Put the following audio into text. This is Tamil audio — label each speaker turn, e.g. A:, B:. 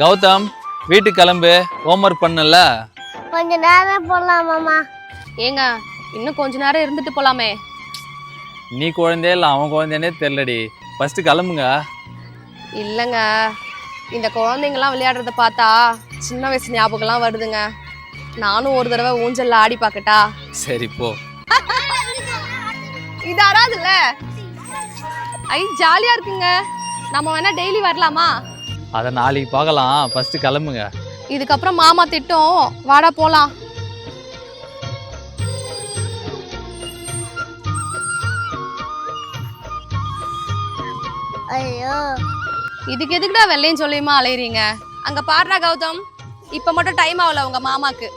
A: கௌதம் வீட்டுக்கு கிளம்பு ஹோம்ஒர்க் பண்ணல
B: கொஞ்ச நேரம் போடலாம் மாமா.
C: ஏங்க இன்னும் கொஞ்ச நேரம் இருந்துட்டு போலாமே.
A: நீ குழந்தையே இல்லை அவன் குழந்தைனே தெரிலடி ஃபர்ஸ்ட் கிளம்புங்க.
C: இல்லைங்க இந்த குழந்தைங்கலாம் விளையாடுறத பார்த்தா சின்ன வயசு ஞாபகம்லாம் வருதுங்க. நானும் ஒரு தடவை ஊஞ்சல்ல ஆடி பார்க்கட்டா?
A: சரி போ.
C: இது வராதுல்ல ஐ ஜாலியா இருக்குங்க. நம்ம வேணா டெய்லி வரலாமா?
A: அதை நாளைக்கு பார்க்கலாம். ஃபர்ஸ்ட் கிளம்புங்க.
C: இதுக்கப்புறம் மாமா திட்டம். வாடா போலாம்.
B: ஐயோ.
C: இதுக்கு எதுக்குடா வெள்ளையும் சொல்லியுமா அலையறீங்க? அங்க பாடுறா கௌதம். இப்ப மட்டும் டைம் ஆகல உங்க மாமாக்கு.